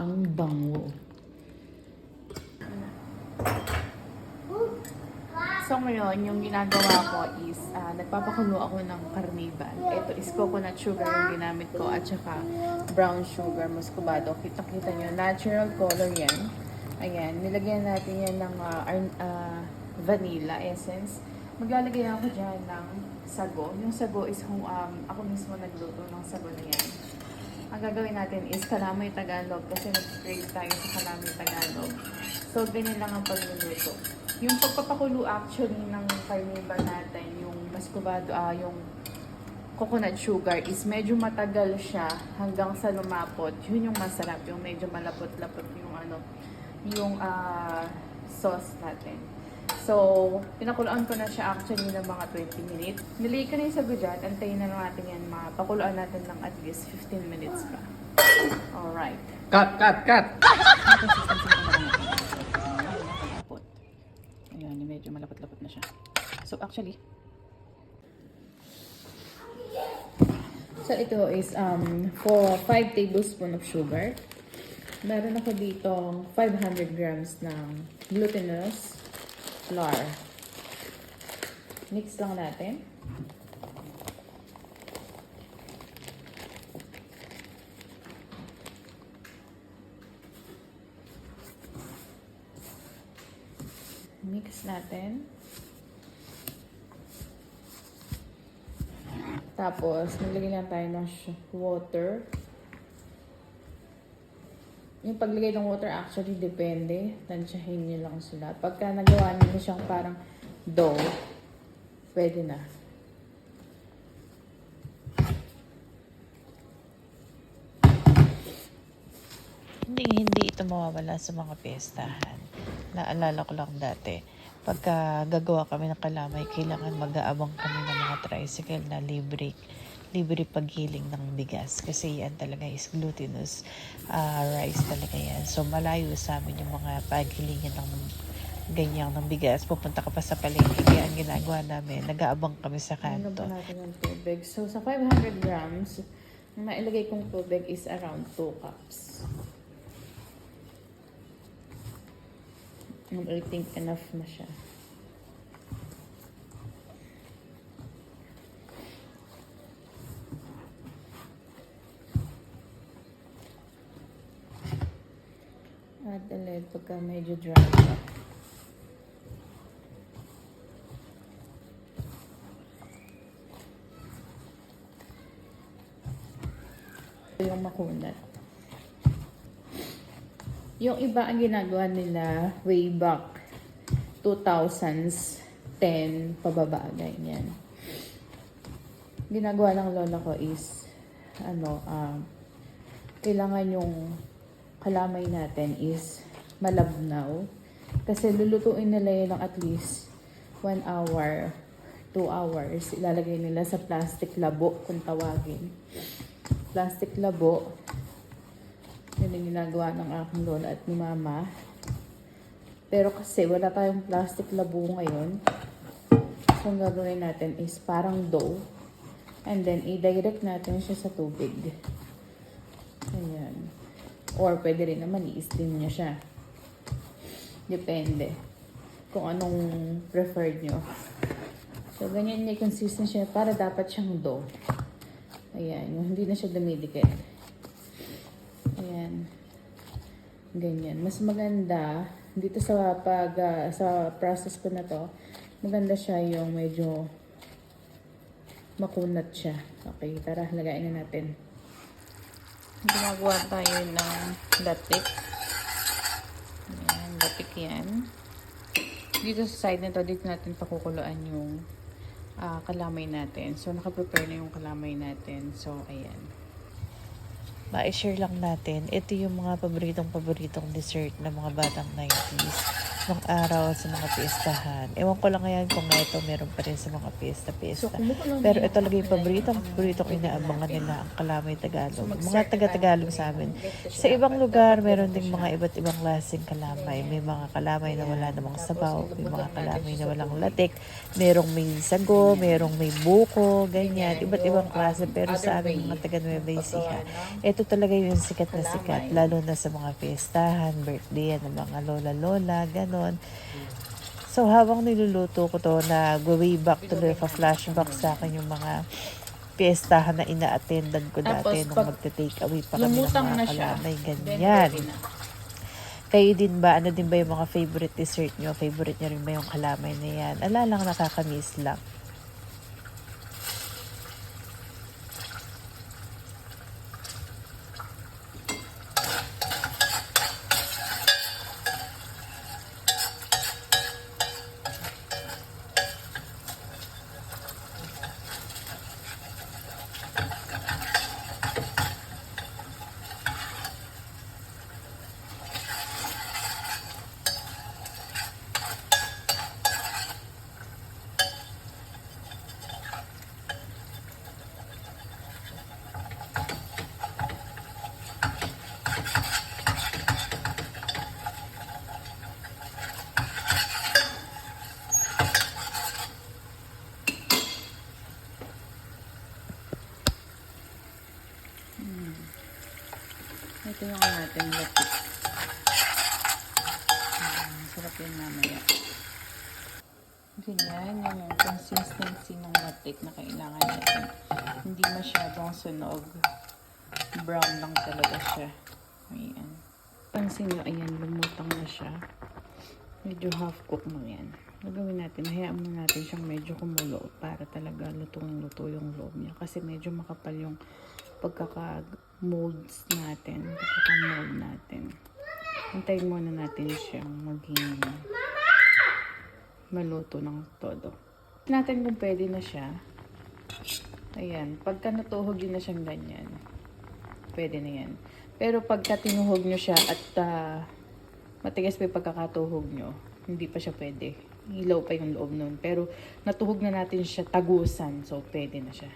Ang bango. So ngayon, yung ginagawa ko is ah, nagpapakulo ako ng carnival. Ito is coconut sugar yung ginamit ko at saka brown sugar muscovado. Kita-kita nyo, natural color yan. Ayan, nilagyan natin yan ng ar- ah, vanilla essence. Maglalagay ako dyan ng sago. Yung sago is kung um, ako mismo nagluto ng sago na yan. Ang gagawin natin is kalamay Tagalog kasi nag-crave tayo sa kalamay Tagalog. So, ganyan lang ang pagluluto. Yung pagpapakulo actually ng carnival natin, yung mascovado, ah, yung coconut sugar is medyo matagal siya hanggang sa lumapot. Yun yung masarap, yung medyo malapot-lapot yung ano, yung ah, sauce natin. So, pinakuluan ko na siya actually ng mga 20 minutes. Nilay ko na yung sago dyan. Antayin na natin yan. Mga pakuluan natin ng at least 15 minutes pa. Alright. Cut, cut, cut! Ayan, medyo malapot-lapot na siya. So, actually, So, ito is um, for 5 tablespoon of sugar. Meron ako dito 500 grams ng glutinous flour. Mix lang natin. Mix natin. Tapos, naglagay lang tayo ng water. Yung paglagay ng water, actually, depende. Tansyahin nyo lang sila. Pagka nagawa na siyang parang dough, pwede na. Hindi, hindi ito mawawala sa mga piyestahan. Naalala ko lang dati, pagka gagawa kami ng kalamay, kailangan mag-aabang kami ng mga tricycle na libre libre paghiling ng bigas kasi yan talaga is glutinous ah, rice talaga yan. So malayo sa amin yung mga paghilingan ng ganyan ng bigas. Pupunta ka pa sa palengke. Kaya ang ginagawa namin, nag-aabang kami sa Ano kanto. ba natin ng tubig? So, sa 500 grams, ang nailagay kong tubig is around 2 cups. I think enough na siya. Lid pagka medyo dry siya. yung makunat. Yung iba ang ginagawa nila way back 2000s 10 pababa ganyan. Ginagawa ng lola ko is ano um, kailangan yung kalamay natin is malabnaw kasi lulutuin nila yun ng at least 1 hour 2 hours ilalagay nila sa plastic labo kung tawagin plastic labo. Yun ang ginagawa ng aking lola at ni mama. Pero kasi wala tayong plastic labo ngayon. So, ang gagawin natin is parang dough. And then, i-direct natin siya sa tubig. Ayan. Or, pwede rin naman i-steam niya siya. Depende. Kung anong preferred nyo. So, ganyan yung consistency niya. Para dapat siyang dough. Ayan, hindi na siya dumidikit. Ayan. Ganyan. Mas maganda dito sa pag ah, sa process ko na to, maganda siya yung medyo makunat siya. Okay, tara, lagayin na natin. Gumagawa tayo ng latik. Ayan, latik yan. Dito sa side na to, dito natin pakukuluan yung ah, kalamay natin. So, nakaprepare na yung kalamay natin. So, ayan. ma-share lang natin, ito yung mga paboritong-paboritong dessert ng mga batang 90s mismong araw sa mga piestahan. Ewan ko lang ngayon kung ito meron pa rin sa mga kumukulong Pero ito lagi yung paborito, paborito ko inaabangan nila ang Kalamay Tagalog. Mga taga-Tagalog sa amin. Sa ibang lugar, meron ding mga iba't ibang klaseng kalamay. May mga kalamay na wala namang sabaw, may mga kalamay na walang latik, merong may sago, merong may buko, ganyan. Iba't ibang klase. Pero sa amin, mga taga Nueva Ecija, ito talaga yung sikat na sikat, lalo na sa mga fiestahan, birthday ng mga lola-lola, ganon. So, habang niluluto ko to, nag-way back tuloy, pa-flashback sa akin yung mga fiestahan na ina-attendan ko Tapos, dati nung pag magte-take away pa kami ng lumutang mga na siya, kalamay, then ganyan. na. Kayo din ba, ano din ba yung mga favorite dessert nyo? Favorite nyo rin ba yung kalamay na yan? Ala lang, nakakamiss lang. Ito yung ano natin latik. Yun mamaya. Ganyan yung consistency ng latik na kailangan natin. Hindi masyadong sunog. Brown lang talaga siya. Ayan. Pansin nyo, ayan, lumutang na siya. Medyo half cook na yan. Gagawin natin, hayaan muna natin siyang medyo kumulo para talaga lutong-luto yung loob niya. Kasi medyo makapal yung pagkaka-molds natin, pagkaka-mold natin. Hintayin muna natin siyang maging maluto ng todo. Natin kung pwede na siya. Ayan, pagka natuhog yun na siyang ganyan, pwede na yan. Pero pagka tinuhog nyo siya at ah, matigas pa yung pagkakatuhog nyo, hindi pa siya pwede. Ilaw pa yung loob nun. Pero natuhog na natin siya tagusan, so pwede na siya.